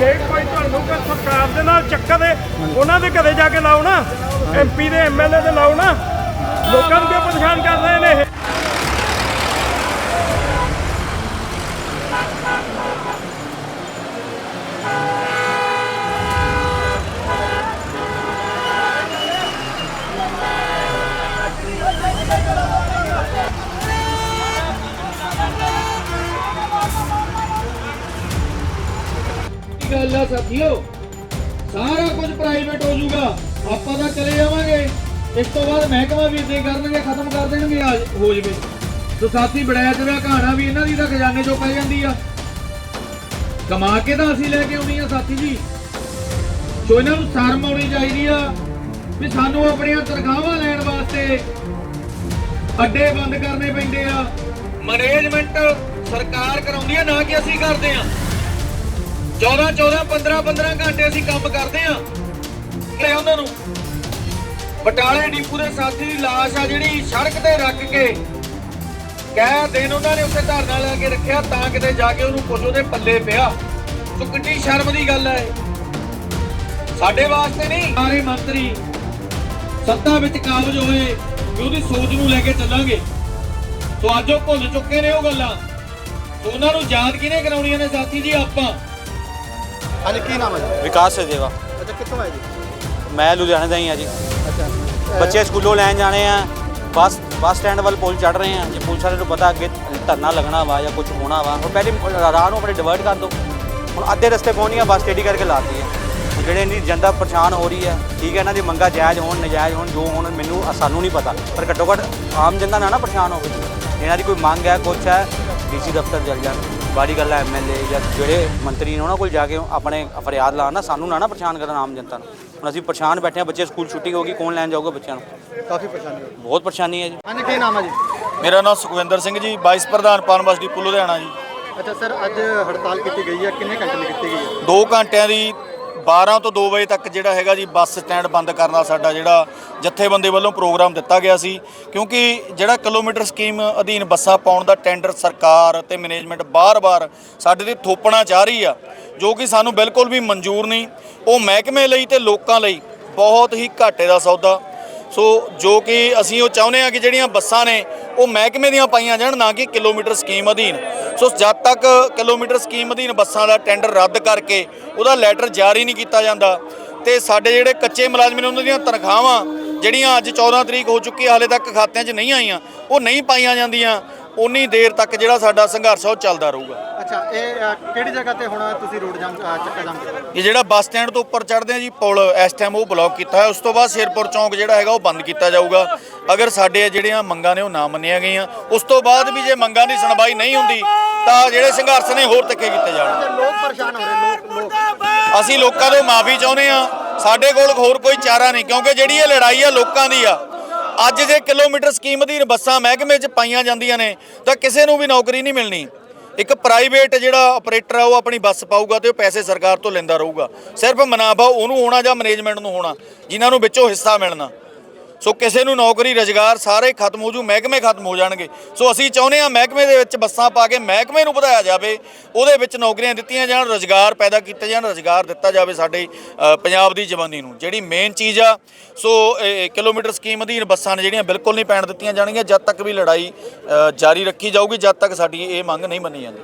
ਜੇ ਕੋਈ ਤੁਹਾਨੂੰ ਕੋਈ ਸਰਕਾਰ ਦੇ ਨਾਲ ਚੱਕਰ ਹੈ ਉਹਨਾਂ ਦੇ ਘਰੇ ਜਾ ਕੇ ਲਾਓ ਨਾ ਐਮਪੀ ਦੇ ਐਮਐਲਏ ਦੇ ਲਾਓ ਨਾ। ਲੋਕਾਂ ਨੂੰ ਕਿਉਂ ਪਰੇਸ਼ਾਨ ਕਰ ਰਹੇ ਨੇ ਇਹ? ਗੱਲ ਆ ਸਾਥੀਓ। ਸਾਰਾ ਕੁਝ ਪ੍ਰਾਈਵੇਟ ਹੋ ਜਾਊਗਾ। ਆਪਾਂ ਤਾਂ ਚਲੇ ਜਾਵਾਂਗੇ। ਇਸ ਤੋਂ ਬਾਅਦ ਮਹਿਕਮਾ ਵੀ ਇਦਾਂ ਕਰਨਗੇ, ਖਤਮ ਕਰ ਦੇਣਗੇ, ਆ ਹੋ ਜਵੇ। ਸੋ ਸਾਥੀ ਬੜਾਇਤ ਦਾ ਕਹਾਣਾ ਵੀ ਇਹਨਾਂ ਦੀ ਤਾਂ ਖਜ਼ਾਨੇ ਚੋਂ ਪੈ ਜਾਂਦੀ ਆ। ਕਮਾ ਕੇ ਤਾਂ ਅਸੀਂ ਲੈ ਕੇ ਆਉਣੀ ਆ, ਸਾਥੀ ਜੀ। ਸੋ ਇਹਨਾਂ ਨੂੰ ਸ਼ਰਮ ਆਉਣੀ ਚਾਹੀਦੀ ਆ ਵੀ ਸਾਨੂੰ ਆਪਣੀਆਂ ਤਨਖਾਹਾਂ ਲੈਣ ਵਾਸਤੇ ਅੱਡੇ ਬੰਦ ਕਰਨੇ ਪੈਂਦੇ ਆ। ਮੈਨੇਜਮੈਂਟ ਸਰਕਾਰ ਕਰਾਉਂਦੀ ਆ, ਨਾ ਕਿ ਅਸੀਂ ਕਰਦੇ ਆ। 14 14 15 15 ਘੰਟੇ ਅਸੀਂ ਕੰਮ ਕਰਦੇ ਆ ਕਿ ਉਹਨਾਂ ਨੂੰ। ਬਟਾਲੇ ਡੀਪੂ ਦੇ ਸਾਥੀ ਦੀ ਲਾਸ਼ ਆ ਜਿਹੜੀ ਸੜਕ ਤੇ ਰੱਖ ਕੇ ਕਹਿ ਦਿਨ ਉਹਨਾਂ ਨੇ ਉੱਥੇ ਧਰਨਾ ਲਾ ਕੇ ਰੱਖਿਆ, ਤਾਂ ਕਿਤੇ ਜਾ ਕੇ ਉਹਨੂੰ ਕੁਝ ਉਹਦੇ ਪੱਲੇ ਪਿਆ। ਸੋ ਕਿੰਨੀ ਸ਼ਰਮ ਦੀ ਗੱਲ ਹੈ ਸਾਡੇ ਵਾਸਤੇ ਨਹੀਂ। ਸਾਰੇ ਮੰਤਰੀ ਸੱਤਾ ਵਿੱਚ ਕਾਬਜ ਹੋਏ ਕਿ ਉਹਦੀ ਸੋਚ ਨੂੰ ਲੈ ਕੇ ਚੱਲਾਂਗੇ। ਸੋ ਅੱਜ ਉਹ ਭੁੱਲ ਚੁੱਕੇ ਨੇ ਉਹ ਗੱਲਾਂ। ਸੋ ਉਹਨਾਂ ਨੂੰ ਯਾਦ ਕਿਹਨੇ ਕਰਾਉਣੀਆਂ ਨੇ ਸਾਥੀ ਜੀ ਆਪਾਂ? ਹਾਂਜੀ ਕੀ ਨਾਮ ਹੈ ਜੀ? ਵਿਕਾਸ ਸੇਵਾ। ਅੱਛਾ ਕਿੱਥੋਂ ਆਏ ਜੀ? ਮੈਂ ਲੁਧਿਆਣੇ ਦਾ ਹੀ ਆ ਜੀ। ਅੱਛਾ। ਬੱਚੇ ਸਕੂਲੋਂ ਲੈਣ ਜਾਣੇ ਆ ਬੱਸ ਬੱਸ ਸਟੈਂਡ ਵੱਲ ਪੁਲ ਚੜ ਰਹੇ ਆ। ਜੇ ਪੁਲਿਸ ਵਾਲੇ ਨੂੰ ਪਤਾ ਅੱਗੇ ਧਰਨਾ ਲੱਗਣਾ ਵਾ ਜਾਂ ਕੁਝ ਹੋਣਾ ਵਾ। ਉਹ ਪਹਿਲੇ ਰਾਹ ਨੂੰ ਆਪਣੇ ਡਿਵਰਟ ਕਰ ਦਿਓ ਹੁਣ ਅੱਧੇ ਰਸਤੇ ਪਹੁੰਚੀ ਆ ਬੱਸ ਟੇਢੀ ਕਰਕੇ ਲਾਤੀ ਹੈ ਹੁਣ ਜਿਹੜੇ ਇੰਨੀ ਜਨਤਾ ਪਰੇਸ਼ਾਨ ਹੋ ਰਹੀ ਹੈ ਠੀਕ ਹੈ ਇਹਨਾਂ ਦੀ ਮੰਗਾਂ ਜਾਇਜ਼ ਹੋਣ ਨਜਾਇਜ਼ ਹੋਣ ਜੋ ਹੋਣ ਮੈਨੂੰ ਸਾਨੂੰ ਨਹੀਂ ਪਤਾ। ਪਰ ਘੱਟੋ ਘੱਟ ਆਮ ਜਨਤਾ ਨਾ ਨਾ ਪਰੇਸ਼ਾਨ ਹੋਵੇ। ਇਹਨਾਂ ਦੀ ਕੋਈ ਮੰਗ ਹੈ ਕੁਛ ਹੈ ਡੀਸੀ ਦਫ਼ਤਰ ਚਲ ਜਾਣ। ਬਾੜੀ ਗੱਲ ਹੈ ਐਮਐਲਏ ਜਾਂ ਜਿਹੜੇ ਮੰਤਰੀ ਨੇ ਉਹਨਾਂ ਕੋਲ ਜਾ ਕੇ ਆਪਣੇ ਫਰਿਆਦ ਲਾਉਣ ਨਾ ਸਾਨੂੰ ਨਾ ਨਾ ਪਰੇਸ਼ਾਨ ਕਰਨ ਆਮ ਜਨਤਾ ਨੂੰ। ਹੁਣ ਅਸੀਂ ਪਰੇਸ਼ਾਨ ਬੈਠੇ ਹਾਂ ਬੱਚੇ ਸਕੂਲ ਛੁੱਟੀ ਹੋ ਗਈ ਕੌਣ ਲੈਣ ਜਾਊਗਾ ਬੱਚਿਆਂ ਨੂੰ? ਕਾਫੀ ਪਰੇਸ਼ਾਨੀ ਹੋਈ। ਬਹੁਤ ਪਰੇਸ਼ਾਨੀ ਹੈ ਜੀ। ਹਾਂਜੀ ਕੀ ਨਾਮ ਹੈ ਜੀ? ਮੇਰਾ ਨਾਮ ਸੁਖਵਿੰਦਰ ਸਿੰਘ ਜੀ ਵਾਈਸ ਪ੍ਰਧਾਨ ਪਨਬਸ ਡਿਪੂ ਲੁਧਿਆਣਾ ਜੀ। ਅੱਛਾ ਸਰ ਅੱਜ ਹੜਤਾਲ ਕੀਤੀ ਗਈ ਹੈ ਕਿੰਨੇ ਘੰਟੇ ਲਈ ਕੀਤੀ ਗਈ ਹੈ? 2 ਘੰਟਿਆਂ ਦੀ 12 ਤੋਂ 2 ਵਜੇ ਤੱਕ ਜਿਹੜਾ ਹੈਗਾ ਜੀ, ਬੱਸ ਸਟੈਂਡ ਬੰਦ ਕਰਨ ਦਾ ਸਾਡਾ ਜਿਹੜਾ ਜਥੇਬੰਦੀ ਵੱਲੋਂ ਪ੍ਰੋਗਰਾਮ ਦਿੱਤਾ ਗਿਆ ਸੀ। ਕਿਉਂਕਿ ਜਿਹੜਾ ਕਿਲੋਮੀਟਰ ਸਕੀਮ ਅਧੀਨ ਬੱਸਾਂ ਪਾਉਣ ਦਾ ਟੈਂਡਰ ਸਰਕਾਰ ਅਤੇ ਮੈਨੇਜਮੈਂਟ ਬਾਰ-ਬਾਰ ਸਾਡੇ ਤੇ ਥੋਪਣਾ ਚਾਹ ਰਹੀ ਆ, ਜੋ ਕਿ ਸਾਨੂੰ ਬਿਲਕੁਲ ਵੀ ਮਨਜ਼ੂਰ ਨਹੀਂ। ਉਹ ਮਹਿਕਮੇ ਲਈ ਤੇ ਲੋਕਾਂ ਲਈ ਬਹੁਤ ਹੀ ਘਾਟੇ ਦਾ ਸੌਦਾ। ਸੋ ਜੋ ਕਿ ਅਸੀਂ ਉਹ ਚਾਹੁੰਦੇ ਆ ਕਿ ਜਿਹੜੀਆਂ ਬੱਸਾਂ ਨੇ, ਉਹ ਮਹਿਕਮੇ ਦੀਆਂ ਪਾਈਆਂ ਜਾਣ, ਨਾ ਕਿ ਕਿਲੋਮੀਟਰ ਸਕੀਮ ਅਧੀਨ। ਸੋ ਜਦ ਤੱਕ ਕਿਲੋਮੀਟਰ ਸਕੀਮ ਅਧੀਨ ਬੱਸਾਂ ਦਾ ਟੈਂਡਰ ਰੱਦ ਕਰਕੇ ਉਹਦਾ ਲੈਟਰ ਜਾਰੀ ਨਹੀਂ ਕੀਤਾ ਜਾਂਦਾ ਤੇ ਸਾਡੇ ਜਿਹੜੇ ਕੱਚੇ ਮੁਲਾਜ਼ਮ ਨੇ, ਉਹਨਾਂ ਦੀਆਂ ਤਨਖਾਹਾਂ ਜਿਹੜੀਆਂ ਅੱਜ 14 ਤਰੀਕ ਹੋ ਚੁੱਕੀ ਹਾਲੇ ਤੱਕ ਖਾਤਿਆਂ 'ਚ ਨਹੀਂ ਆਈਆਂ, ਉਹ ਨਹੀਂ ਪਾਈਆਂ ਜਾਂਦੀਆਂ। ਉਨੀ ਦੇਰ ਤੱਕ ਜਿਹੜਾ ਸਾਡਾ ਸੰਘਰਸ਼ ਉਹ ਚੱਲਦਾ ਰਹੂਗਾ। ਅੱਛਾ ਇਹ ਅ, ਕਿਹੜੀ ਜਗ੍ਹਾ ਤੇ ਹੁਣ ਤੁਸੀਂ ਰੋਡ ਜਾਮ ਅ, ਚੱਕਾ ਜਾਮ ਕੀਤਾ? ਇਹ ਜਿਹੜਾ ਬੱਸ ਸਟੈਂਡ ਤੋਂ ਉੱਪਰ ਚੜ੍ਹਦੇ ਆ ਜੀ ਪੁਲ ਇਸ ਟਾਈਮ ਉਹ ਬਲੌਕ ਕੀਤਾ ਹੈ ਉਸ ਤੋਂ ਬਾਅਦ ਸ਼ੇਰਪੁਰ ਚੌਂਕ ਜਿਹੜਾ ਹੈਗਾ ਉਹ ਬੰਦ ਕੀਤਾ ਜਾਊਗਾ। ਅਗਰ ਸਾਡੇ ਜਿਹੜੀਆਂ ਮੰਗਾਂ ਨੇ ਉਹ ਨਾ ਮੰਨੀਆਂ ਗਈਆਂ। ਉਸ ਤੋਂ ਬਾਅਦ ਵੀ ਜੇ ਮੰਗਾਂ ਦੀ ਸੁਣਵਾਈ ਨਹੀਂ ਹੁੰਦੀ ਤਾਂ ਜਿਹੜੇ ਸੰਘਰਸ਼ ਨੇ ਹੋਰ ਤਿੱਖੇ ਕੀਤੇ ਜਾਣਗੇ ਤੇ ਲੋਕ ਪਰੇਸ਼ਾਨ ਹੋ ਰਹੇ ਲੋਕ ਲੋਕ। ਅਸੀਂ ਲੋਕਾਂ ਤੋਂ ਮਾਫੀ ਚਾਹੁੰਦੇ ਆ ਸਾਡੇ ਕੋਲ ਹੋਰ ਕੋਈ ਚਾਰਾ ਨਹੀਂ ਕਿਉਂਕਿ ਜਿਹੜੀ ਇਹ ਲੜਾਈ ਆ ਲੋਕਾਂ ਦੀ ਆ। ਅੱਜ ਜੇ ਕਿਲੋਮੀਟਰ ਸਕੀਮ ਅਧੀਨ ਬੱਸਾਂ ਮਹਿਕਮੇ 'ਚ ਪਾਈਆਂ ਜਾਂਦੀਆਂ ਨੇ, ਤਾਂ ਕਿਸੇ ਨੂੰ ਵੀ ਨੌਕਰੀ ਨਹੀਂ ਮਿਲਣੀ। ਇੱਕ ਪ੍ਰਾਈਵੇਟ ਜਿਹੜਾ ਆਪਰੇਟਰ ਆ, ਉਹ ਆਪਣੀ ਬੱਸ ਪਾਊਗਾ ਤੇ ਉਹ ਪੈਸੇ ਸਰਕਾਰ ਤੋਂ ਲੈਂਦਾ ਰਹੂਗਾ। ਸਿਰਫ ਮੁਨਾਫਾ ਉਹਨੂੰ ਹੋਣਾ ਜਾਂ ਮੈਨੇਜਮੈਂਟ ਨੂੰ ਹੋਣਾ, ਜਿਨ੍ਹਾਂ ਨੂੰ ਵਿੱਚੋਂ ਹਿੱਸਾ ਮਿਲਣਾ। ਸੋ ਕਿਸੇ ਨੂੰ ਨੌਕਰੀ, ਰੁਜ਼ਗਾਰ ਸਾਰੇ ਖਤਮ ਹੋ ਜੂ, ਮਹਿਕਮੇ ਖਤਮ ਹੋ ਜਾਣਗੇ। ਸੋ ਅਸੀਂ ਚਾਹੁੰਦੇ ਹਾਂ ਮਹਿਕਮੇ ਦੇ ਵਿੱਚ ਬੱਸਾਂ ਪਾ ਕੇ ਮਹਿਕਮੇ ਨੂੰ ਵਧਾਇਆ ਜਾਵੇ, ਉਹਦੇ ਵਿੱਚ ਨੌਕਰੀਆਂ ਦਿੱਤੀਆਂ ਜਾਣ, ਰੁਜ਼ਗਾਰ ਪੈਦਾ ਕੀਤੇ ਜਾਣ, ਰੁਜ਼ਗਾਰ ਦਿੱਤਾ ਜਾਵੇ ਸਾਡੇ ਪੰਜਾਬ ਦੀ ਜਵਾਨੀ ਨੂੰ, ਜਿਹੜੀ ਮੇਨ ਚੀਜ਼ ਆ। ਸੋ, ਇਹ ਕਿਲੋਮੀਟਰ ਸਕੀਮ ਅਧੀਨ ਬੱਸਾਂ ਨੇ ਜਿਹੜੀਆਂ ਬਿਲਕੁਲ ਨਹੀਂ ਪੈਣ ਦਿੱਤੀਆਂ ਜਾਣਗੀਆਂ, ਜਦ ਤੱਕ ਵੀ ਲੜਾਈ ਜਾਰੀ ਰੱਖੀ ਜਾਊਗੀ, ਜਦ ਤੱਕ ਸਾਡੀ ਇਹ ਮੰਗ ਨਹੀਂ ਮੰਨੀ ਜਾਂਦੀ।